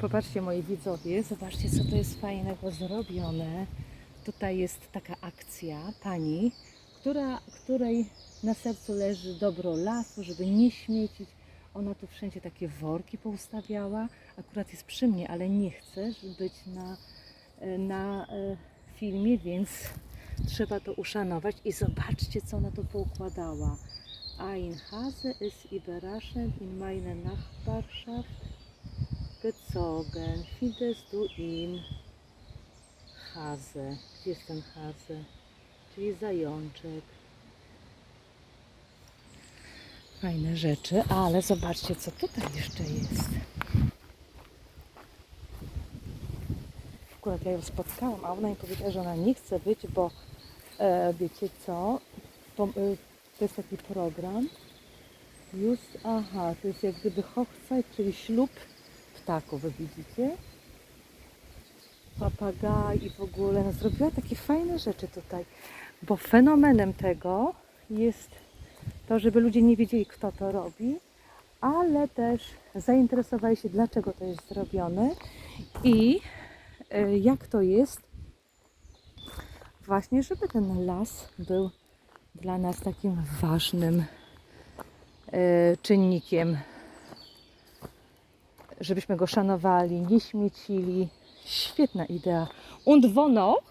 Popatrzcie moi widzowie, zobaczcie co to jest fajnego zrobione. Tutaj jest taka akcja pani, która, której na sercu leży dobro lasu, żeby nie śmiecić. Ona tu wszędzie takie worki poustawiała. Akurat jest przy mnie, ale nie żeby być na, na e, filmie, więc trzeba to uszanować. I zobaczcie, co ona tu poukładała. Ein Hase ist überraschend in meine Nachbarschaft gezogen. Findest du ihn? Hase. Gdzie jest ten Hase? Czyli zajączek. Fajne rzeczy, ale zobaczcie, co tutaj jeszcze jest. Akurat ja ją spotkałam, a ona mi powiedziała, że ona nie chce być, bo e, wiecie co? To, e, to jest taki program. Już, aha, to jest jak gdyby hochzeit, czyli ślub ptaków, widzicie? Papagaj i w ogóle, no zrobiła takie fajne rzeczy tutaj, bo fenomenem tego jest to, żeby ludzie nie wiedzieli, kto to robi, ale też zainteresowali się, dlaczego to jest zrobione i e, jak to jest właśnie, żeby ten las był dla nas takim ważnym e, czynnikiem, żebyśmy go szanowali, nie śmiecili. Świetna idea. Und wo noch?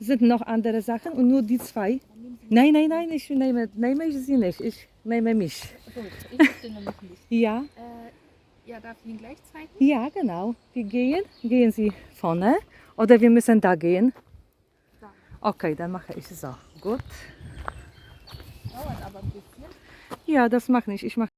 Sind noch andere Sachen und nur die zwei? Nein, nein, nein, ich nehme, nehme ich sie nicht. Ich nehme mich. So, ich wusste nämlich nicht. Ja, Äh, ja, darf ich Ihnen gleich zeigen? ja, genau. Wir gehen. Gehen Sie vorne oder wir müssen da gehen? Da. Okay, dann mache ich so. Gut. Dauert aber ein bisschen. Ja, das mache ich. Ich mache